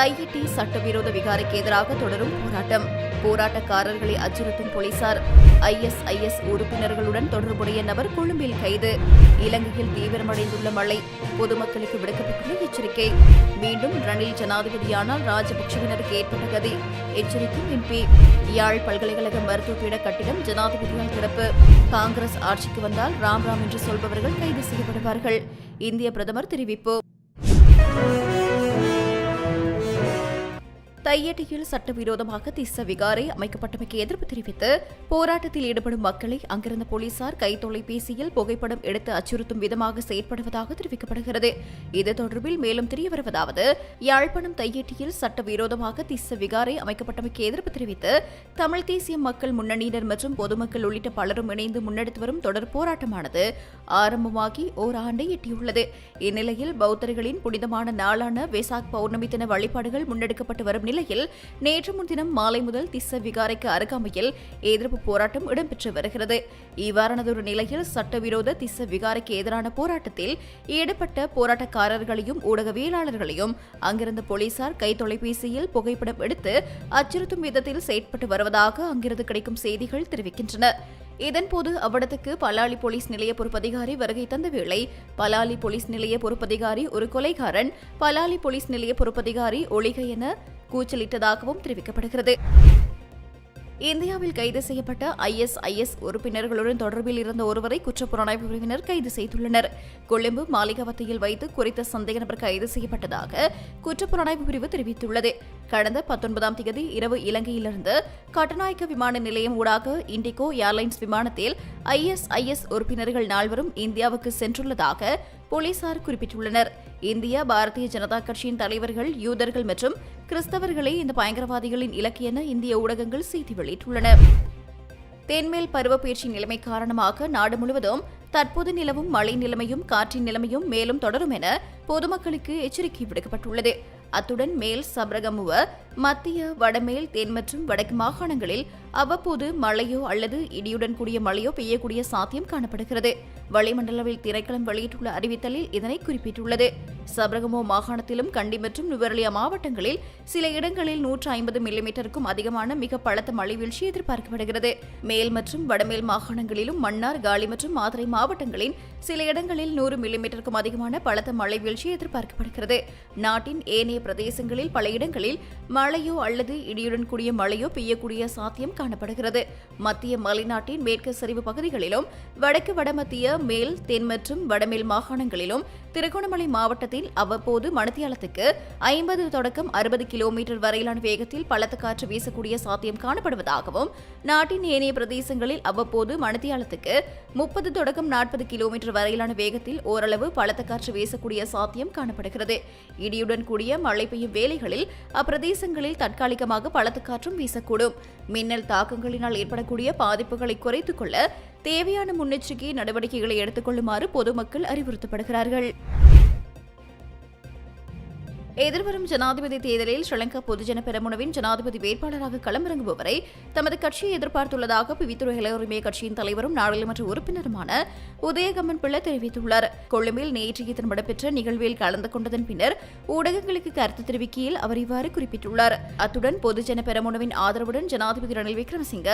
தையிட்டி சட்டவிரோத விகாரைக்கு எதிராக தொடரும் போராட்டம். போராட்டக்காரர்களை அச்சுறுத்தும் போலீசார். ஐஎஸ்ஐஎஸ் உறுப்பினர்களுடன் தொடர்புடைய நபர் கொழும்பில் கைது. இலங்கையில் தீவிரமடைந்துள்ள மழை பொதுமக்களுக்கு விடுக்கப்பட்டுள்ள எச்சரிக்கை. மீண்டும் ரணில் ஜனாதிபதியானால் ராஜபக்சவினருக்கு ஏற்பட்ட கதி. எச்சரிக்கும் எம்பி. யாழ் பல்கலைக்கழக மருத்துவப்பீட கட்டிடம் ஜனாதிபதியால் திறப்பு. காங்கிரஸ் ஆட்சிக்கு வந்தால் ராம் ராம் என்று சொல்பவர்கள் கைது செய்யப்படுவார்கள். இந்திய பிரதமர் தெரிவிப்பு. தையட்டியில் சட்டவிரோதமாக திச விகாரை அமைக்கப்பட்டமைக்கு எதிர்ப்பு தெரிவித்து போராட்டத்தில் ஈடுபடும் மக்களை அங்கிருந்த போலீசார் கை தொலைபேசியில் புகைப்படம் எடுத்து அச்சுறுத்தும் விதமாக செயற்படுவதாக தெரிவிக்கப்படுகிறது. இது தொடர்பில் மேலும் தெரிய வருவதாவது யாழ்ப்பாணம் தையட்டியில் சட்டவிரோதமாக திச விகாரை அமைக்கப்பட்டமைக்கு எதிர்ப்பு தெரிவித்து தமிழ் தேசிய மக்கள் முன்னணியினர் மற்றும் பொதுமக்கள் உள்ளிட்ட பலரும் இணைந்து முன்னெடுத்து வரும் தொடர் போராட்டமானது ஆரம்பமாகி ஓராண்டை எட்டியுள்ளது. இந்நிலையில் பௌத்தர்களின் புனிதமான நாளான வேசாக் பௌர்ணமி தின வழிபாடுகள் முன்னெடுக்கப்பட்டு வரும் இந்நிலையில் நேற்று முன்தினம் மாலை முதல் திஸ்ஸ விகாரைக்கு அருகாமையில் எதிர்ப்பு போராட்டம் இடம்பெற்று வருகிறது. இவ்வாறானதொரு நிலையில் சட்டவிரோத திஸ்ஸ விகாரைக்கு எதிரான போராட்டத்தில் ஈடுபட்ட போராட்டக்காரர்களையும் ஊடகவியலாளர்களையும் அங்கிருந்த போலீசார் கை தொலைபேசியில் புகைப்படம் எடுத்து அச்சுறுத்தும் விதத்தில் செயற்பட்டு வருவதாக அங்கிருந்து கிடைக்கும் செய்திகள் தெரிவிக்கின்றன. இதன்போது அவ்விடத்துக்கு பலாலி போலீஸ் நிலைய பொறுப்பதிகாரி வருகை தந்த வேளை பலாலி போலீஸ் நிலைய பொறுப்பதிகாரி ஒரு கொலைகாரன் பலாலி போலீஸ் நிலைய பொறுப்பதிகாரி ஒளிகை என கூச்சலிட்டதாகவும் தெரிவிக்கப்படுகிறது. இந்தியாவில் கைது செய்யப்பட்ட ஐஎஸ்ஐஎஸ் உறுப்பினர்களுடன் தொடர்பில் இருந்த ஒருவரை குற்றப்புலனாய்வு பிரிவினர் கைது செய்துள்ளனர். கொழும்பு மாளிகாவத்தையில் வைத்து குறித்த சந்தேக நபர் கைது செய்யப்பட்டதாக குற்றப்புலனாய்வு பிரிவு தெரிவித்துள்ளது. கடந்த பத்தொன்பதாம் தேதி இரவு இலங்கையிலிருந்து கட்டநாயக்க விமான நிலையம் ஊடாக இண்டிகோ ஏர்லைன்ஸ் விமானத்தில் ஐஎஸ்ஐஎஸ் உறுப்பினர்கள் நால்வரும் இந்தியாவுக்கு சென்றுள்ளதாக போலீசார் குறிப்பிட்டுள்ளனர். இந்தியா பாரதிய ஜனதா கட்சியின் தலைவர்கள் யூதர்கள் மற்றும் கிறிஸ்தவர்களே இந்த பயங்கரவாதிகளின் இலக்கு என இந்திய ஊடகங்கள் செய்தி வெளியிட்டுள்ளன. தென்மேல் பருவப்பெயர்ச்சி நிலைமை காரணமாக நாடு முழுவதும் தற்போது நிலவும் மழை நிலைமையும் காற்றின் நிலைமையும் மேலும் தொடரும் என பொதுமக்களுக்கு எச்சரிக்கை விடுக்கப்பட்டுள்ளது. அத்துடன் மேல் சபரகமுவ மத்திய வடமேல் தென் மற்றும் வடக்கு மாகாணங்களில் அவ்வப்போது மழையோ அல்லது இடியுடன் கூடிய மழையோ பெய்யக்கூடிய சாத்தியம் காணப்படுகிறது. வளிமண்டலவில் திரைக்களம் வெளியிட்டுள்ள அறிவித்தலில் இதனை குறிப்பிட்டுள்ளது. சபரகமோ மாகாணத்திலும் கண்டி மற்றும் நுவரலியா மாவட்டங்களில் சில இடங்களில் நூற்று ஐம்பது மில்லிமீட்டருக்கும் அதிகமான மிக பலத்த மழை வீழ்ச்சி எதிர்பார்க்கப்படுகிறது. மேல் மற்றும் வடமேல் மாகாணங்களிலும் மன்னார் காலி மற்றும் மாதுரை மாவட்டங்களின் சில இடங்களில் நூறு மில்லிமீட்டருக்கும் அதிகமான பலத்த மழை வீழ்ச்சி எதிர்பார்க்கப்படுகிறது. நாட்டின் ஏனைய பிரதேசங்களில் பல இடங்களில் மழையோ அல்லது இடியுடன் கூடிய மழையோ பெய்யக்கூடிய சாத்தியம் காணப்படுகிறது. மத்திய மலைநாட்டின் மேற்கு சரிவு பகுதிகளிலும் வடக்கு வடமத்திய மேல் தென் மற்றும் வடமேல் மாகாணங்களிலும் திருகோணமலை மாவட்டத்தில் அவ்வப்போது மணித்தியாலத்துக்கு ஐம்பது தொடக்கம் அறுபது கிலோமீட்டர் வரையிலான வேகத்தில் பலத்த காற்று வீசக்கூடிய சாத்தியம் காணப்படுவதாகவும் நாட்டின் ஏனைய பிரதேசங்களில் அவ்வப்போது மணித்தியாலத்துக்கு முப்பது தொடக்கம் நாற்பது கிலோமீட்டர் வரையிலான வேகத்தில் ஓரளவு பலத்த காற்று வீசக்கூடிய சாத்தியம் காணப்படுகிறது. இடியுடன் கூடிய மழை பெய்யும் வேளைகளில் அப்பிரதேசங்களில் தற்காலிகமாக பலத்த காற்றும் வீசக்கூடும். மின்னல் தாக்கங்களினால் ஏற்படக்கூடிய பாதிப்புகளை குறைத்துக் கொள்ள தேவையான முன்னெச்சரிக்கை நடவடிக்கைகளை எடுத்துக்கொள்ளுமாறு பொதுமக்கள் அறிவுறுத்தப்படுகிறார்கள். எதிர்வரும் ஜனாதிபதி தேர்தலில் ஸ்ரீலங்கா பொதுஜன பெரமுனவின் ஜனாதிபதி வேட்பாளராக களமிறங்குபவரை தமது கட்சியை எதிர்பார்த்துள்ளதாக பிவித்துறை இளையுரிமை கட்சியின் தலைவரும் நாடாளுமன்ற உறுப்பினருமான உதயகம்மன் பிள்ளை தெரிவித்துள்ளார். கொழும்பில் நேற்று இதன் நடைபெற்ற நிகழ்வில் கலந்து கொண்டதன் பின்னர் ஊடகங்களுக்கு கருத்து தெரிவிக்கையில் அவர் இவ்வாறு குறிப்பிட்டுள்ளார். அத்துடன் பொதுஜன பெரமுனவின் ஆதரவுடன் ஜனாதிபதி ரணில் விக்ரமசிங்க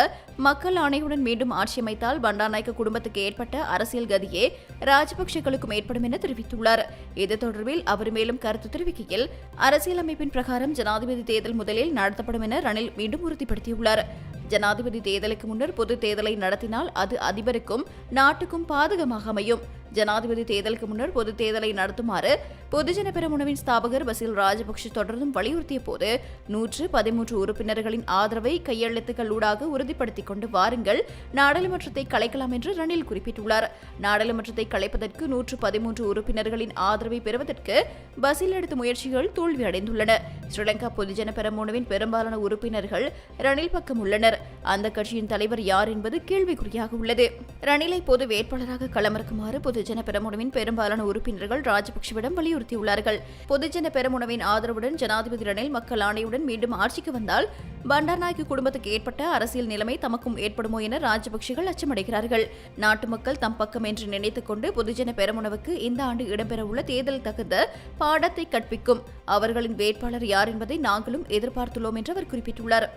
மக்கள் ஆணையுடன் மீண்டும் ஆட்சி அமைத்தால் பண்டாநாயக்க குடும்பத்துக்கு ஏற்பட்ட அரசியல் கதியே ராஜபக்சேக்களுக்கும் ஏற்படும் என தெரிவித்துள்ளார். இது தொடர்பில் அவர் மேலும் கருத்து தெரிவிக்கையில் அரசியலமைப்பின் பிரகாரம் ஜனாதிபதி தேர்தல் முதலில் நடத்தப்படும் என ரணில் மீண்டும் உறுதிப்படுத்தியுள்ளார். ஜனாதிபதி தேர்தலுக்கு முன்னர் பொது தேர்தலை நடத்தினால் அது அதிபருக்கும் நாட்டுக்கும் பாதகமாக அமையும். ஜனாதிபதி தேர்தலுக்கு முன்னர் பொது தேர்தலை நடத்துமாறு பொதுஜன பெருமுனவின் ஸ்தாபகர் பசில் ராஜபக்ஷ தொடர்ந்தும் வலியுறுத்திய போது நூற்று பதிமூன்று உறுப்பினர்களின் ஆதரவை கையெழுத்துக்களூடாக உறுதிப்படுத்திக் கொண்டு வாருங்கள் நாடாளுமன்றத்தை கலைக்கலாம் என்று ரணில் குறிப்பிட்டுள்ளார். நாடாளுமன்றத்தை கலைப்பதற்கு நூற்று பதிமூன்று உறுப்பினர்களின் ஆதரவை பெறுவதற்கு பசில் எடுத்த முயற்சிகள் தோல்வியடைந்துள்ளன. ஸ்ரீலங்கா பொதுஜன பெருமுனவின் பெரும்பாலான உறுப்பினர்கள் ரணில் பக்கம் உள்ளனர். அந்த கட்சியின் தலைவர் யார் என்பது கேள்விக்குறியாக உள்ளது. ரணிலை பொது வேட்பாளராக களமிறக்குமாறு பொதுஜன பெரமுனவின் பெரும்பாலான உறுப்பினர்கள் ராஜபக்சவிடம் வலியுறுத்தியுள்ளார்கள். பொதுஜன பெரமுனவின் ஆதரவுடன் ஜனாதிபதி ரணில் மக்கள் ஆணையுடன் மீண்டும் ஆட்சிக்கு வந்தால் பண்டார்நாயக்கு குடும்பத்துக்கு ஏற்பட்ட அரசியல் நிலைமை தமக்கும் ஏற்படுமோ என ராஜபக்சேகள் அச்சமடைகிறார்கள். நாட்டு மக்கள் தம் பக்கம் என்று நினைத்துக் கொண்டு பொதுஜன பெருமுனவுக்கு இந்த ஆண்டு இடம்பெறவுள்ள தேர்தல் தகுந்த பாடத்தை கற்பிக்கும். அவர்களின் வேட்பாளர் யார் என்பதை நாங்களும் எதிர்பார்த்துள்ளோம் என்று அவர் குறிப்பிட்டுள்ளார்.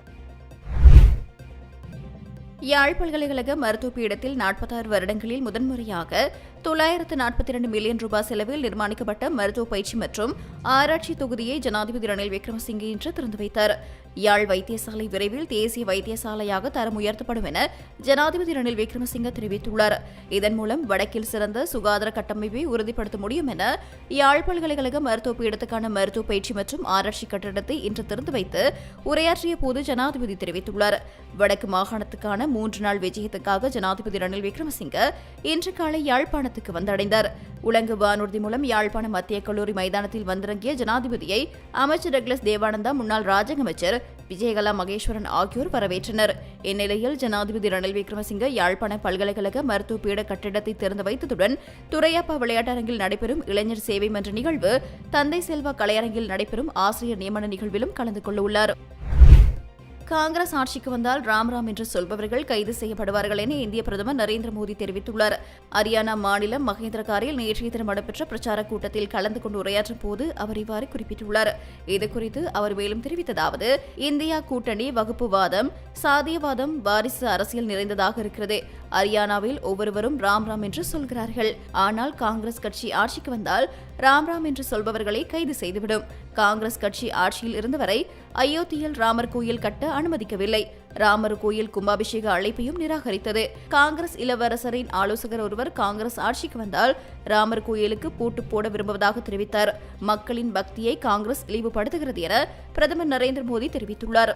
யாழ் பல்கலைக்கழக மருத்துவ பீடத்தில் நாற்பத்தாறு வருடங்களில் முதன்முறையாக தொள்ளாயிரத்து நாற்பத்தி இரண்டு மில்லியன் ரூபாய் செலவில் நிர்மாணிக்கப்பட்ட மருத்துவ பயிற்சி மற்றும் ஆராய்ச்சி தொகுதியை ஜனாதிபதி ரணில் விக்ரமசிங்கே இன்று திறந்து வைத்தார். யாழ் வைத்தியசாலை விரைவில் தேசிய வைத்தியசாலையாக தரம் உயர்த்தப்படும் என ஜனாதிபதி ரணில் விக்ரமசிங்க தெரிவித்துள்ளார். இதன் மூலம் வடக்கில் சிறந்த சுகாதார கட்டமைப்பை உறுதிப்படுத்த முடியும் என யாழ் பல்கலைக்கழக மருத்துவ பீடத்துக்கான மருத்துவ பயிற்சி மற்றும் ஆராய்ச்சி கட்டடத்தை இன்று திறந்து வைத்து உரையாற்றிய போது ஜனாதிபதி தெரிவித்துள்ளார். வடக்கு மாகாணத்துக்கான மூன்று நாள் விஜயத்துக்காக ஜனாதிபதி ரணில் விக்ரமசிங்க இன்று காலை யாழ்ப்பாணம் மைதானத்துக்கு வந்தடைந்தார். உலங்கு வானூர்தி மூலம் யாழ்ப்பாணம் மத்திய கல்லூரி மைதானத்தில் வந்திறங்கிய ஜனாதிபதியை அமைச்சர் டக்ளஸ் தேவானந்தா முன்னாள் ராஜக அமைச்சர் விஜயகலா மகேஸ்வரன் ஆகியோர் வரவேற்றனர். இந்நிலையில் ஜனாதிபதி ரணில் விக்ரமசிங்க யாழ்ப்பாண பல்கலைக்கழக மருத்துவ பீட கட்டிடத்தை திறந்து வைத்ததுடன் துரையப்பா விளையாட்டரங்கில் நடைபெறும் இளைஞர் சேவை மன்ற நிகழ்வு தந்தை செல்வா கலையரங்கில் நடைபெறும் ஆசிரியர் நியமன நிகழ்விலும் கலந்து கொள்ள உள்ளார். காங்கிரஸ் ஆட்சிக்கு வந்தால் ராம் ராம் என்று சொல்பவர்கள் கைது செய்யப்படுவார்கள் என இந்திய பிரதமர் நரேந்திர மோடி தெரிவித்துள்ளார். ஹரியானா மாநிலம் மகேந்திரகாரில் நேற்றைய தினம் நடைபெற்ற பிரச்சார கூட்டத்தில் கலந்து கொண்டு உரையாற்றும் போது அவர் இவ்வாறு குறிப்பிட்டுள்ளார். இதுகுறித்து அவர் மேலும் தெரிவித்ததாவது இந்தியா கூட்டணி வகுப்புவாதம் சாதியவாதம் வாரிசு அரசியல் நிறைந்ததாக இருக்கிறது. ஹரியானாவில் ஒவ்வொருவரும் ராம் ராம் என்று சொல்கிறார்கள். ஆனால் காங்கிரஸ் கட்சி ஆட்சிக்கு வந்தால் ராம் ராம் என்று சொல்பவர்களை கைது செய்துவிடும். காங்கிரஸ் கட்சி ஆட்சியில் இருந்தவரை அயோத்தியில் ராமர் கோயில் கட்ட அனுமதிக்கவில்லை. ராமர் கோயில் கும்பாபிஷேக அழைப்பையும் நிராகரித்தது. காங்கிரஸ் இளவரசரின் ஆலோசகர் ஒருவர் காங்கிரஸ் ஆட்சிக்கு வந்தால் ராமர் கோயிலுக்கு பூட்டு போட விரும்புவதாக தெரிவித்தார். மக்களின் பக்தியை காங்கிரஸ் இழிவுபடுத்துகிறது என பிரதமர் நரேந்திர மோடி தெரிவித்துள்ளார்.